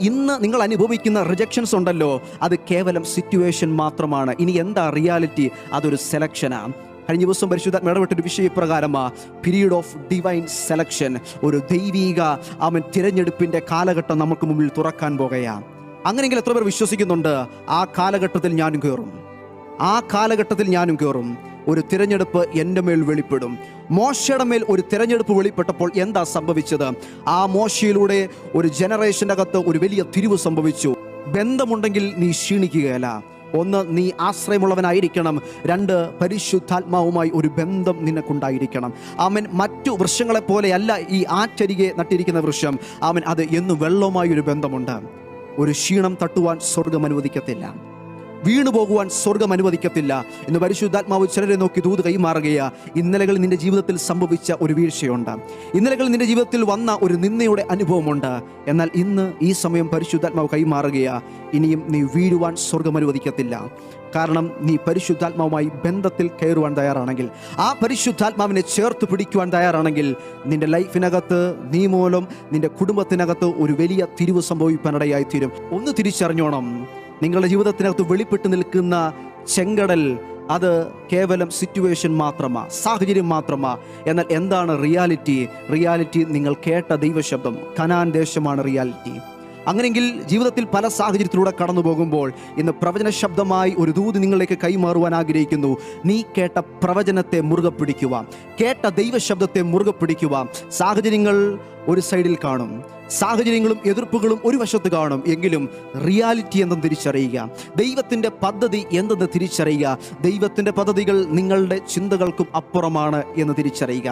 ഇന്ന് നിങ്ങൾ അനുഭവിക്കുന്ന റിജക്ഷൻസ് ഉണ്ടല്ലോ. അത് കേവലം സിറ്റുവേഷൻ മാത്രമാണ്. ഇനി എന്താ റിയാലിറ്റി അതൊരു സെലക്ഷനാണ് കഴിഞ്ഞ ദിവസം പരിശുദ്ധ ഇടപെട്ടൊരു വിഷയപ്രകാരമാ പീരീഡ് ഓഫ് ഡിവൈൻ സെലക്ഷൻ ഒരു ദൈവീക അവൻ തിരഞ്ഞെടുപ്പിന്റെ കാലഘട്ടം നമുക്ക് മുമ്പിൽ തുറക്കാൻ പോകുകയാണ് അങ്ങനെയെങ്കിൽ എത്ര പേർ വിശ്വസിക്കുന്നുണ്ട്? ആ കാലഘട്ടത്തിൽ ഞാനും കയറും ആ കാലഘട്ടത്തിൽ ഞാനും കയറും ഒരു തിരഞ്ഞെടുപ്പ് എന്റെ മേൽ വെളിപ്പെടും. മോശയുടെ മേൽ ഒരു തിരഞ്ഞെടുപ്പ് വെളിപ്പെട്ടപ്പോൾ എന്താ സംഭവിച്ചത്? ആ മോശയിലൂടെ ഒരു ജനറേഷന്റെ അകത്ത് ഒരു വലിയ തിരിവ് സംഭവിച്ചു. ബന്ധമുണ്ടെങ്കിൽ നീ ക്ഷീണിക്കുകയല്ല. ഒന്ന് നീ ആശ്രയമുള്ളവനായിരിക്കണം. രണ്ട് പരിശുദ്ധാത്മാവുമായി ഒരു ബന്ധം നിനക്കുണ്ടായിരിക്കണം. അവൻ മറ്റു വൃക്ഷങ്ങളെ പോലെയല്ല ഈ ആറ്റരികെ നട്ടിരിക്കുന്ന വൃക്ഷം. അവൻ അത് എന്നും വെള്ളവുമായി ഒരു ബന്ധമുണ്ട്. ഒരു ക്ഷീണം തട്ടുവാൻ സ്വർഗം അനുവദിക്കത്തില്ല. വീണു പോകുവാൻ സ്വർഗം അനുവദിക്കത്തില്ല എന്ന് പരിശുദ്ധാത്മാവ് ചിലരെ നോക്കി ദൂത് കൈമാറുകയാ. ഇന്നലകൾ നിന്റെ ജീവിതത്തിൽ സംഭവിച്ച ഒരു വീഴ്ചയുണ്ട്. ഇന്നലകൾ നിന്റെ ജീവിതത്തിൽ വന്ന ഒരു നിന്നയുടെ അനുഭവമുണ്ട്. എന്നാൽ ഇന്ന് ഈ സമയം പരിശുദ്ധാത്മാവ് കൈമാറുകയാ. ഇനിയും നീ വീഴുവാൻ സ്വർഗം അനുവദിക്കത്തില്ല. കാരണം നീ പരിശുദ്ധാത്മാവുമായി ബന്ധത്തിൽ കയറുവാൻ തയ്യാറാണെങ്കിൽ ആ പരിശുദ്ധാത്മാവിനെ ചേർത്ത് പിടിക്കുവാൻ തയ്യാറാണെങ്കിൽ നിന്റെ ലൈഫിനകത്ത് നീ മൂലം നിന്റെ കുടുംബത്തിനകത്ത് ഒരു വലിയ തിരിവ് സംഭവിക്കാനിടയായി തീരും ഒന്ന് തിരിച്ചറിഞ്ഞോണം. നിങ്ങളുടെ ജീവിതത്തിനകത്ത് വെളിപ്പെട്ട് നിൽക്കുന്ന ചെങ്കടൽ അത് കേവലം സിറ്റുവേഷൻ മാത്രമാ സാഹചര്യം മാത്രമാ. എന്നാൽ എന്താണ് റിയാലിറ്റി റിയാലിറ്റി നിങ്ങൾ കേട്ട ദൈവശബ്ദം കനാൻ ദേശമാണ് റിയാലിറ്റി അങ്ങനെയെങ്കിൽ ജീവിതത്തിൽ പല സാഹചര്യത്തിലൂടെ കടന്നു പോകുമ്പോൾ ഇന്ന് പ്രവചന ശബ്ദമായി ഒരു ദൂത് നിങ്ങളിലേക്ക് കൈമാറുവാൻ ആഗ്രഹിക്കുന്നു. നീ കേട്ട പ്രവചനത്തെ മുറുകെ പിടിക്കുക കേട്ട ദൈവശബ്ദത്തെ മുറുകെ പിടിക്കുക സാഹചര്യങ്ങൾ ഒരു സൈഡിൽ കാണും. സാഹചര്യങ്ങളും എതിർപ്പുകളും ഒരു വശത്ത് കാണും. എങ്കിലും റിയാലിറ്റി എന്തെന്ന് തിരിച്ചറിയുക. ദൈവത്തിന്റെ പദ്ധതി എന്തെന്ന് തിരിച്ചറിയുക. ദൈവത്തിന്റെ പദ്ധതികൾ നിങ്ങളുടെ ചിന്തകൾക്കും അപ്പുറമാണ് എന്ന് തിരിച്ചറിയുക.